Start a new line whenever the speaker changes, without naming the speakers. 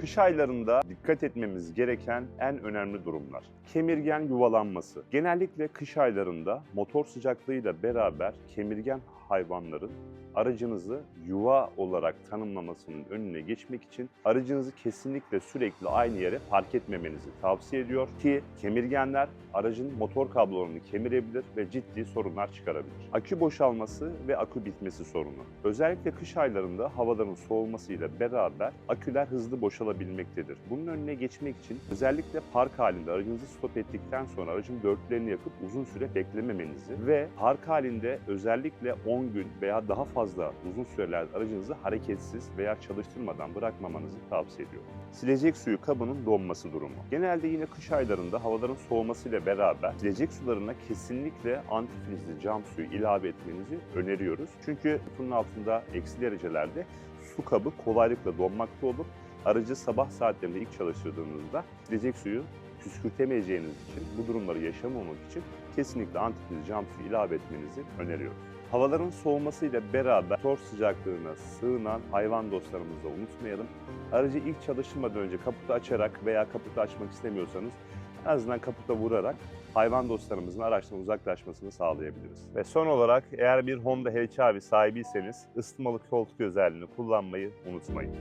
Kış aylarında dikkat etmemiz gereken en önemli durumlar. Kemirgen yuvalanması. Genellikle kış aylarında motor sıcaklığıyla beraber kemirgen hayvanların aracınızı yuva olarak tanımlamasının önüne geçmek için aracınızı kesinlikle sürekli aynı yere park etmemenizi tavsiye ediyor ki kemirgenler aracın motor kablolarını kemirebilir ve ciddi sorunlar çıkarabilir. Akü boşalması ve akü bitmesi sorunu. Özellikle kış aylarında havaların soğumasıyla beraber aküler hızlı boşalabilmektedir. Bunun önüne geçmek için özellikle park halinde aracınızı stop ettikten sonra aracın dörtlerini yakıp uzun süre beklememenizi ve park halinde özellikle 10 gün veya daha fazla uzun sürelerde aracınızı hareketsiz veya çalıştırmadan bırakmamanızı tavsiye ediyorum. Silecek suyu kabının donması durumu. Genelde yine kış aylarında havaların soğumasıyla beraber silecek sularına kesinlikle antifrizli cam suyu ilave etmenizi öneriyoruz. Çünkü bunun altında eksi derecelerde su kabı kolaylıkla donmakta olur. Aracı sabah saatlerinde ilk çalıştırdığınızda silecek suyu püskürtemeyeceğiniz için bu durumları yaşamamak için kesinlikle antifriz cam suyu ilave etmenizi öneriyoruz. Havaların soğumasıyla beraber motor sıcaklığına sığınan hayvan dostlarımızı da unutmayalım. Aracı ilk çalıştırmadan önce kaputu açarak veya kaputu açmak istemiyorsanız en azından kaputa vurarak hayvan dostlarımızın araçtan uzaklaşmasını sağlayabiliriz. Ve son olarak eğer bir Honda HCV sahibiyseniz ısıtmalı koltuk özelliğini kullanmayı unutmayın.